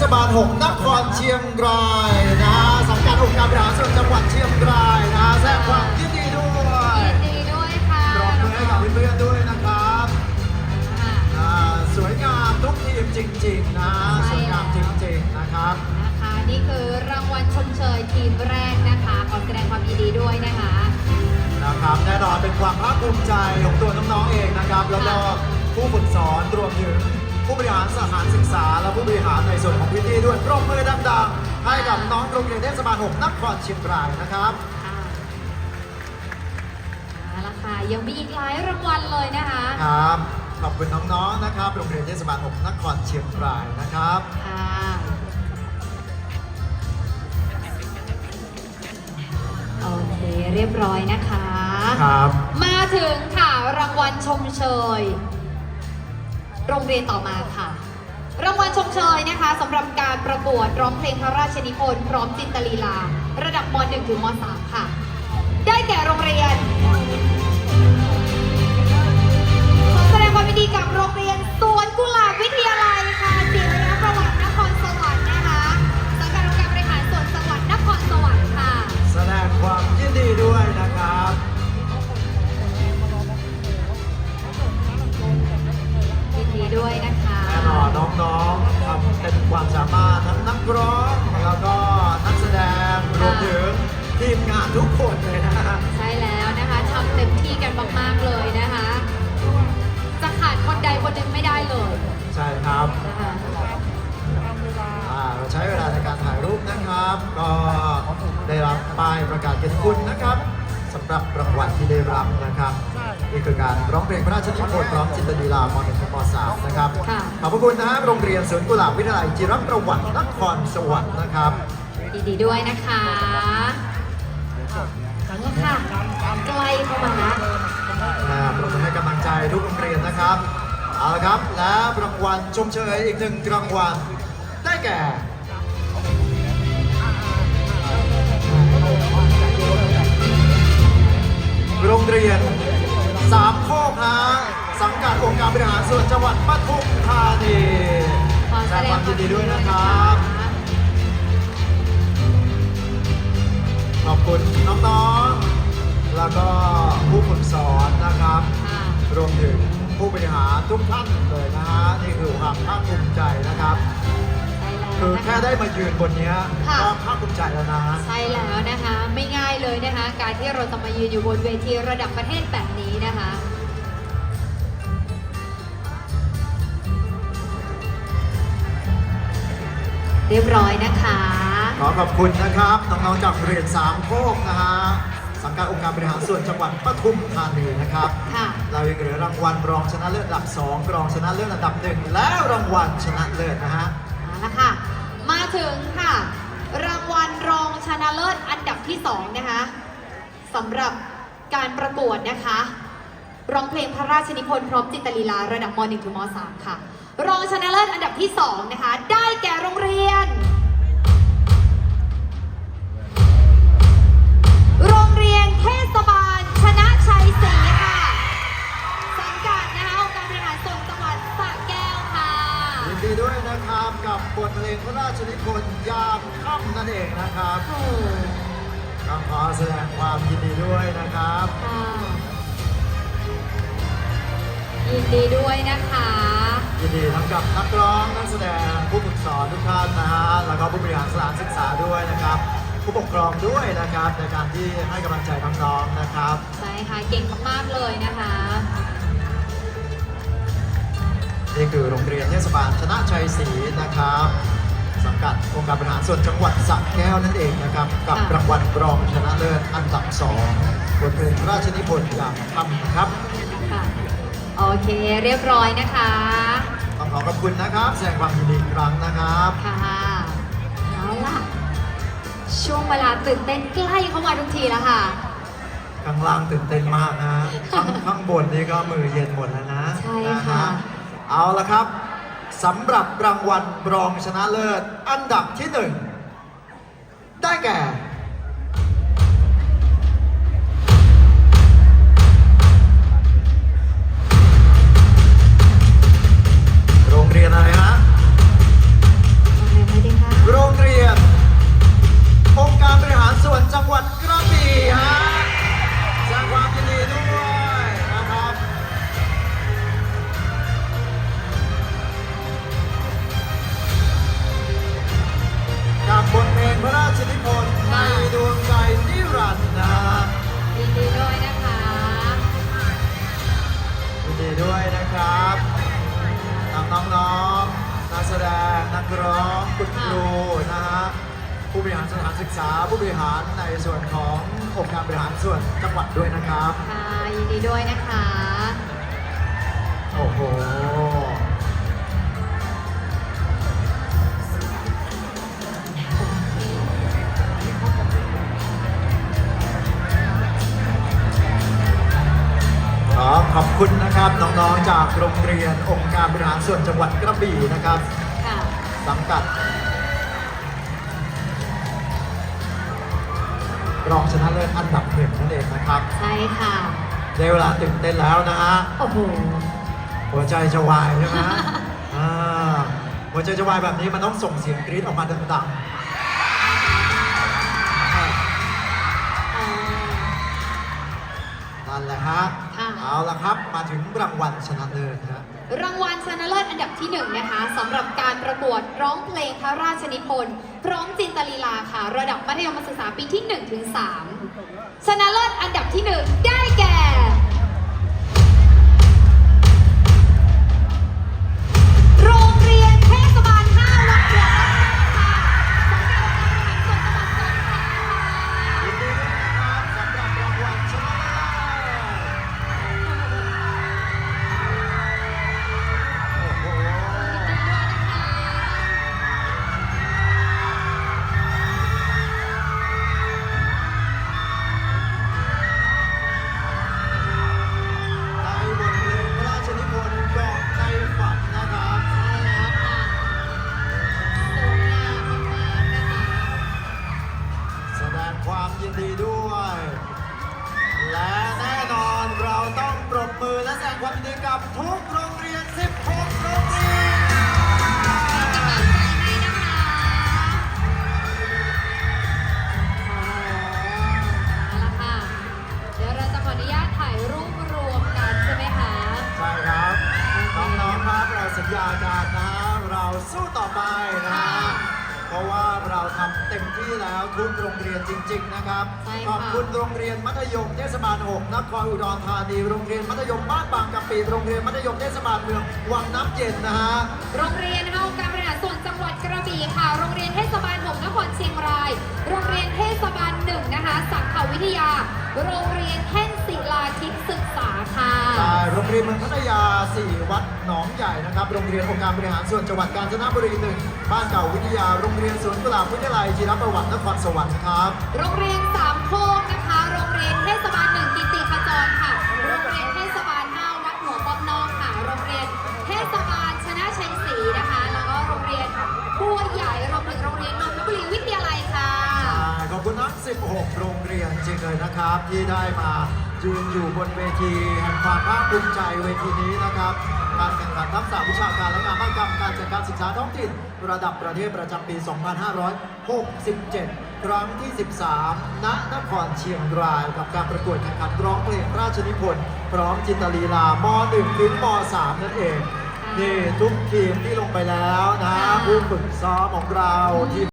ศบาล 6 นครเชียงรายนะสังกัดองค์การบริหารส่วนจังหวัดเชียงรายนะแสดงความยินดีด้วยยินดีด้วยค่ะปรบมือให้กับเพื่อนๆด้วยนะครับค่ะอ่าสวยงามทุกทีมจริงๆนะสวยงามจริงๆนะครับ นะคะนี่คือรางวัลชมเชยทีมแรกนะคะขอแสดงความยินดีด้วยนะคะ นะครับแน่นอนเป็นความภาคภูมิใจของตัวน้องๆเองนะครับ แล้วก็ผู้ฝึกสอนรวมถึง ผู้บริหารสถานศึกษา และผู้บริหารในส่วนของพื้นที่ด้วยปรบมือดังๆ ให้กับน้องโรงเรียนเทศบาล6นครเชียงรายนะครับค่ะเอาละค่ะยังมีอีกหลายรางวัลเลยนะคะ ครับ ขอบคุณน้องๆนะครับโรงเรียนเทศบาล6นครเชียงรายนะครับ ค่ะโอเคเรียบร้อยนะคะ ครับ มาถึงค่ะรางวัลชมเชย โรงเรียนต่อมาค่ะ รางวัลชมเชยนะคะสำหรับการประกวดร้องเพลงพระราชนิพนธ์พร้อมจินตลีลา ระดับม .1 ถึงม .3 ค่ะ ได้แก่โรงเรียนขอแสดงความยินดีกับโรงเรียนสวน รถทั้งนักร้องแล้วก็นักแสดงรวมถึงทีมงานทุกคนเลยนะฮะใช่แล้วนะคะทำเต็มที่กันมากๆเลยนะคะ จะขาดคนใดคนหนึ่งไม่ได้เลยใช่ครับนะคะอ่าเราใช้เวลาในการถ่ายรูปนะครับ ก็ได้รับป้ายประกาศเกียรติคุณนะครับสำหรับรางวัลที่ได้รับนะครับนี่ คือการร้องเพลงพระราชนิพนธ์พร้อมจินตลีลามหนึ่งถึงมสามนะครับค่ะขอบพระคุณนะฮะโรงเรียนสวนกุหลาบวิทยาลัยจิรประวัตินครสวรรค์นะครับยินดีด้วยนะคะเอาละค่ะใกล้เข้ามานะอ่าปรบมือให้กำลังใจทุกโรงเรียนนะครับเอาละครับและรางวัลชมเชยอีกหนึ่งรางวัลได้แก่โรงเรียน สามโคกฮะสังกัดองค์การบริหารส่วนจังหวัดปทุมธานีขอแสแสดงดงความมคาวยิยินนดีดีด้ด้ววยยนะนะคครัรับบขอบคุณน้องๆ แล้วก็ผู้ฝึกสอนนะครับค่ะรวมถึงผู้บริหารทุกท่านเลยนะฮะนี่คือความภาคภูมิใจนะครับใช่แล้ว คือนะแค่คะได้มายืนบนเนี้ยค่ะก็ภาคภูมิใจแล้วนะ ใช่แล้วนะคะ ไม่ง่ายเลยนะคะ การที่เราจะมายืนอยู่บนเวทีระดับประเทศแบบนี้นะคะเรียบร้อยนะคะ ขอขอบคุณนะครับน้องๆจากโรงเรียนสามโคกนะฮะสังกัดองค์การบริหารส่วนจังหวัดปทุมธานีนะครับค่ะเรายังเหลือรางวัลรองชนะเลิศอันดับ 2 รองชนะเลิศอันดับหนึ่งและรางวัลชนะเลิศนะฮะ เอาละคะ มาถึงค่ะ รางวัลรองชนะเลิศอันดับที่2นะคะสำหรับการประกวดนะคะร้องเพลงพระราชนิพนธ์พร้อมจินตลีลาระดับม .1 ถึงม .3 ค่ะ รองชนะเลิศอันดับที่ 2 นะคะ ได้แก่โรงเรียน โรงเรียนเทศบาล ยินดีด้วยนะคะ ยินดีทั้งกับนักร้องนักแสดงผู้ฝึกสอนทุกท่านนะฮะแล้วก็ผู้บริหารสถานศึกษาด้วยนะครับ ผู้ปกครองด้วยนะครับในการที่ให้กำลังใจน้องๆนะครับใช่ค่ะเก่งมากๆเลยนะคะนี่คือโรงเรียนเทศบาลชนะชัยศรีนะครับสังกัดองค์การบริหารส่วนจังหวัดสระแก้วนั่นเองนะครับ กับค่ะรางวัลรองชนะเลิศอันดับสองบทเพลงพระราชนิพนธ์ยามค่ำนะครับค่ะโอ เคเรียบร้อยนะคะ ต้องขอขอบคุณนะครับแสดงความยินดีอีกครั้งนะครับค่ะเอาล่ะ ช่วงเวลาตื่นเต้นใกล้เข้ามาทุกทีแล้วค่ะ ข้างล่างตื่นเต้นมากนะข้างข้างบนนี่ก็มือเย็นหมดแล้วนะใช่นค่ะฮเอาละครับสำหรับรางวัลรองชนะเลิศ อันดับที่หนึ่งได้แก่ ริหารสถานศึกษา ผู้บริหารในส่วนขององค์การบริหารส่วนจังหวัดด้วยนะครับ ค่ะยินดีด้วยนะคะ โอ้โห ขอขอบคุณนะครับน้องๆจากโรงเรียนองค์การบริหารส่วนจังหวัดกระบี่นะครับ ค่ะ สังกัด รองชนะเลิศอันดับหนึ่งนั่นเองนะครับใช่ค่ะได้เวลาตื่นเต้นแล้วนะฮะโอ้โหหัวใจจะวายใช่ไหมอ่าหัวใจจะวายแบบนี้มันต้องส่งเสียงกรี๊ดออกมาดังๆอ๋อนั่นแหละฮะค่ะ เอาละครับมาถึงรางวัลชนะเลิศนะรางวัลชนะเลิศอันดับที่หนึ่งนะคะสำหรับการประกวดร้องเพลงพระราชนิพนธ์พร้อมจินตลีลาค่ะ ระดับมัธยมศึกษาปีที่1ถึง3ชนะเลิศอันดับที่หนึ่งได้แก่ ดงความยินดีด้วย และแน่นอนเราต้องปรบมือและแสดงความยินดีกับทุกโรงเรียน 16 โรงเรียนกำลังใจให้นะคะเอาละค่ะ เดี๋ยวเราจะขออนุญาตถ่ายรูปรวมกันใช่ไหมคะ ใช่ครับ น้องๆครับเราสัญญากันนะ เราสู้ต่อไปนะเพราะว่าเรา ทำเต็มที่แล้วทุกโรงเรียนจริง ๆ นะครับ ใช่ค่ะ ขอบคุณโรงเรียนมัธยมเทศบาล 6 นครอุดรธานี โรงเรียนมัธยมบ้านบางกะปิโรงเรียนมัธยมเทศบาลเมืองวังน้ำเย็นนะฮะ โรงเรียนนะคะองค์การบริหารส่วนจังหวัดกระบี่ค่ะ โรงเรียนเทศบาล6นครเชียงราย โรงเรียนเทศบาลหนึ่งนะคะ สังขวิทยา โรงเรียนแท่น ศิลาทิพย์ศึกษาค่ะ ใช่โรงเรียนเมืองพัทยา 4 วัดหนองใหญ่นะครับ โรงเรียนองค์การบริหารส่วนจังหวัดกาญจนบุรีหนึ่งบ้านเก่าวิทยา โรงเรียนสวนกุหลาบวิทยาลัยจิรประวัตินครสวรรค์ครับ โรงเรียนสามโคกนะคะ โรงเรียนเทศบาลหนึ่งกิติขจรค่ะ โรงเรียนเทศบาลห้าวัดหัวป้อมนอกค่ะ โรงเรียนเทศบาลชนะชัยศรีนะคะ แล้วก็โรงเรียนบัวใหญ่รวมถึงโรงเรียนนนทบุรีวิทยาลัยค่ะใช่ขอบคุณทั้ง 16 โรงเรียนจริงเลยนะครับ ที่ได้มา ยืนอยู่บนเวทีแห่งความภาคภูมิใจเวทีนี้นะครับ การแข่งขันทักษะวิชาการและงานบ้ากรรมการจัดการศึกษาท้องถิ่นระดับประเทศประจำปี 2567 ครั้งที่ 13 ณ นครเชียงรายกับการประกวดแข่งขันร้องเพลงราชนิพนธ์พร้อมจินตลีลาม1ถึงม3นั่นเองนี่ทุกทีมที่ลงไปแล้วนะผู้ฝึกซ้อมของเราทีม